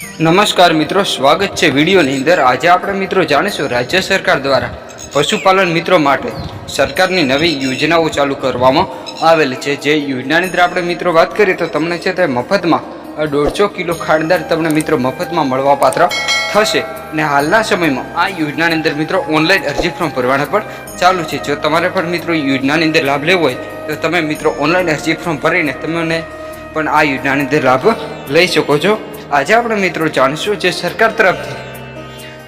નમસ્કાર મિત્રો, સ્વાગત છે વિડીયોની અંદર. આજે આપણે મિત્રો જાણીશું રાજ્ય સરકાર દ્વારા પશુપાલન મિત્રો માટે સરકારની નવી યોજનાઓ ચાલુ કરવામાં આવેલ છે. જે યોજનાની અંદર આપણે મિત્રો વાત કરીએ તો તમને છે તે મફતમાં દોઢસો કિલો ખાંડદાર તમને મિત્રો મફતમાં મળવાપાત્ર થશે. અને હાલના સમયમાં આ યોજનાની અંદર મિત્રો ઓનલાઈન અરજી ફોર્મ ભરવાના પણ ચાલુ છે. જો તમારે પણ મિત્રો યોજનાની અંદર લાભ લેવો હોય, તો તમે મિત્રો ઓનલાઈન અરજી ફોર્મ ભરીને તમને પણ આ યોજનાની અંદર લાભ લઈ શકો છો. આજે આપણે મિત્રો જાણીશું જે સરકાર તરફથી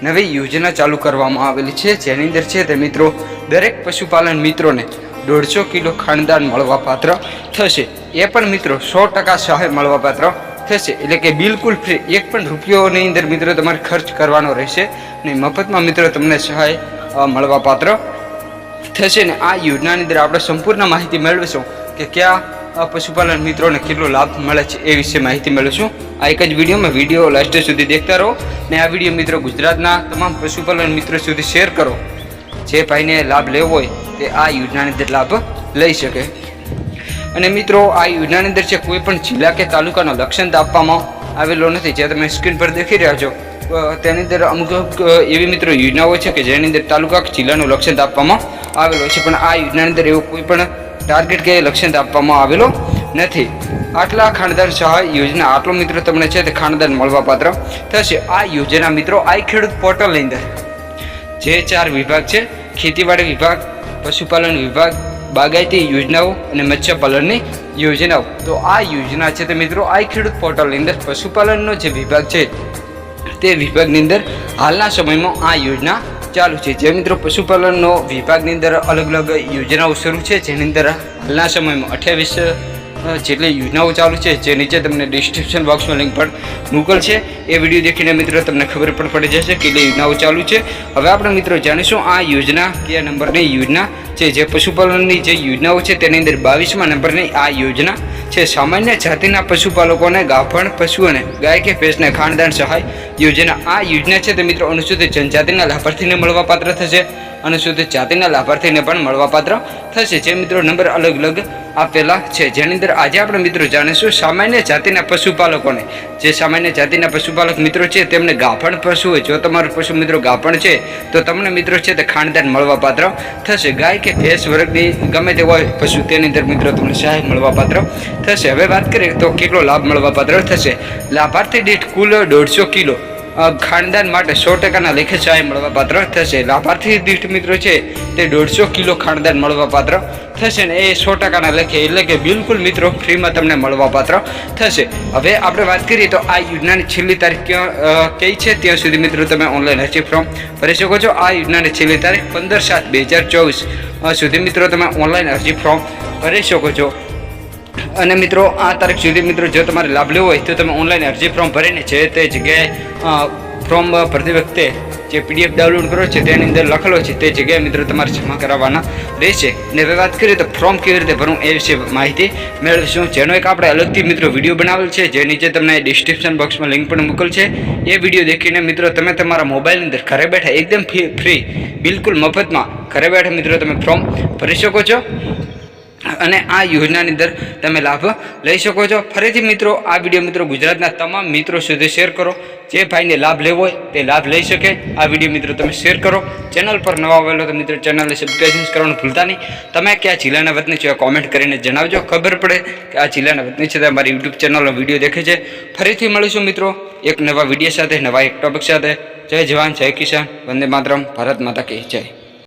નવી યોજના ચાલુ કરવામાં આવેલી છે. જેની અંદર છે તે મિત્રો દરેક પશુપાલન મિત્રોને દોઢસો કિલો ખાંડદાન મળવાપાત્ર થશે. એ પણ મિત્રો સો ટકા સહાય મળવાપાત્ર થશે. એટલે કે બિલકુલ ફ્રી એક પણ રૂપિયોની અંદર મિત્રો તમારે ખર્ચ કરવાનો રહેશે ને મફતમાં મિત્રો તમને સહાય મળવાપાત્ર થશે. ને આ યોજનાની અંદર આપણે સંપૂર્ણ માહિતી મેળવીશું કે કયા પશુપાલન મિત્રોને કેટલો લાભ મળે છે એ વિશે માહિતી મેળવીશું. આ એક જ વિડીયોમાં વીડિયો લાસ્ટ સુધી દેખતા રહો ને આ વીડિયો મિત્રો ગુજરાતના તમામ પશુપાલન મિત્રો સુધી શેર કરો. જે ભાઈને લાભ લેવો હોય તે આ યોજનાની અંદર લાભ લઈ શકે. અને મિત્રો, આ યોજનાની અંદર છે કોઈ પણ જિલ્લા કે તાલુકાનો લક્ષ્યાંક આપવામાં આવેલો નથી, જે તમે સ્ક્રીન પર દેખી રહ્યા છો. તેની અંદર અમુક એવી મિત્રો યોજનાઓ છે કે જેની અંદર તાલુકા જિલ્લાનું લક્ષ્યાંક આપવામાં આવેલો છે. પણ આ યોજનાની અંદર એવું કોઈ પણ ટાર્ગેટ કે લક્ષ્યાંક આપવામાં આવેલો નથી. આટલા ખાનદાન સહાય યોજના આટલો મિત્રો તમને છે તે ખાનદાન મળવાપાત્ર થશે. આ યોજના મિત્રો આ ખેડૂત પોર્ટલની અંદર. જે ચાર વિભાગ છે, ખેતીવાડી વિભાગ, પશુપાલન વિભાગ, બાગાયતી યોજનાઓ અને મત્સ્યપાલનની યોજનાઓ. તો આ યોજના છે તે મિત્રો આ ખેડૂત પોર્ટલની અંદર. પશુપાલનનો જે વિભાગ છે, તે વિભાગની અંદર હાલના સમયમાં આ યોજના ચાલુ છે. જે મિત્રો પશુપાલનનો વિભાગની અંદર અલગ અલગ યોજનાઓ શરૂ છે, જેની અંદર હાલના સમયમાં અઠ્યાવીસ જેટલી યોજનાઓ ચાલુ છે, જે નીચે તમને ડિસ્ક્રિપ્શન બોક્સમાં લિંક પણ મોકલ છે. એ વીડિયો દેખીને મિત્રો તમને ખબર પણ પડી જશે કેટલી યોજનાઓ ચાલુ છે. હવે આપણે મિત્રો જાણીશું આ યોજના કયા નંબરની યોજના છે, જે પશુપાલનની જે યોજનાઓ છે, તેની અંદર બાવીસમાં નંબરની આ યોજના છે. સામાન્ય જાતિના પશુપાલકોને ગાભણ પશુઓને ગાય કે ભેંસને ખાનદાન સહાય યોજના આ યોજના છે. તે મિત્રો, અનુસૂચિત જનજાતિના લાભાર્થીને મળવાપાત્ર થશે. અનુસૂચિત જાતિના લાભાર્થીને પણ મળવાપાત્ર થશે. જે મિત્રો નંબર અલગ અલગ આપેલા છે. જેની અંદર આજે આપણે મિત્રો જાણીશું સામાન્ય જાતિના પશુપાલકોને. જે સામાન્ય જાતિના પશુપાલક મિત્રો છે, તેમને ગાભણ પશુ હોય. જો તમારું પશુ મિત્રો ગાભણ છે, તો તમને મિત્રો છે તે ખાનદાન મળવાપાત્ર થશે. ગાય કે ભેંસ વર્ગની ગમે તે હોય પશુ, તેની અંદર મિત્રો તમને સહાય મળવાપાત્ર થશે. હવે વાત કરીએ તો કેટલો લાભ મળવાપાત્ર થશે? લાભાર્થી દીઠ કુલ દોઢસો કિલો ખાનદાન માટે સો ટકાના લેખે સહાય મળવાપાત્ર થશે. લાભાર્થી દીઠ મિત્રો છે તે દોઢસો કિલો ખાનદાન મળવાપાત્ર થશે ને એ સો ટકાના લેખે એટલે કે બિલકુલ મિત્રો ફ્રીમાં તમને મળવાપાત્ર થશે. હવે આપણે વાત કરીએ તો આ યોજનાની છેલ્લી તારીખ ક્યાં, કઈ છે? ત્યાં સુધી મિત્રો તમે ઓનલાઈન અરજી ફોર્મ ભરી શકો છો. આ યોજનાની છેલ્લી તારીખ પંદર સાત બે હજાર ચોવીસ સુધી મિત્રો તમે ઓનલાઈન અરજી ફોર્મ ભરી શકો છો. અને મિત્રો, આ તારીખ સુધી મિત્રો, જો તમારે લાભ લેવો હોય તો તમે ઓનલાઈન અરજી ફોર્મ ભરીને છે તે જગ્યાએ ફોર્મ ભરતી વખતે જે પીડીએફ ડાઉનલોડ કરો છે તેની અંદર લખેલો છે તે જગ્યાએ મિત્રો તમારે જમા કરાવવાના રહેશે. અને વાત કરીએ તો ફોર્મ કેવી રીતે ભરવું એ વિશે માહિતી મેળવીશું. જેનો એક આપણે અલગથી મિત્રો વીડિયો બનાવેલ છે, જે નીચે તમને ડિસ્ક્રિપ્શન બોક્સમાં લિંક પણ મોકલ છે. એ વીડિયો દેખીને મિત્રો, તમે તમારા મોબાઈલની અંદર ઘરે બેઠા એકદમ ફ્રી બિલકુલ મફતમાં ઘરે બેઠા મિત્રો તમે ફોર્મ ભરી શકો છો. અને આ યોજનાની અંદર તમે લાભ લઈ શકો છો. ફરીથી મિત્રો, આ વીડિયો મિત્રો ગુજરાતના તમામ મિત્રો સુધી શેર કરો. જે ભાઈને લાભ લેવો હોય તે લાભ લઈ શકે. આ વીડિયો મિત્રો તમે શેર કરો. ચેનલ પર નવા આવેલો તો મિત્રો ચેનલને સબસ્ક્રાઈબ કરવાનું ભૂલતા નહીં. તમે કયા જિલ્લાના વતની છો કોમેન્ટ કરીને જણાવજો. ખબર પડે કે આ જિલ્લાના વતની છે તે મારી યુટ્યુબ ચેનલનો વીડિયો દેખે છે. ફરીથી મળીશું મિત્રો, એક નવા વીડિયો સાથે, નવા એક ટોપિક સાથે. જય જવાન, જય કિસાન. વંદે માતરમ. ભારત માતા કહે જય.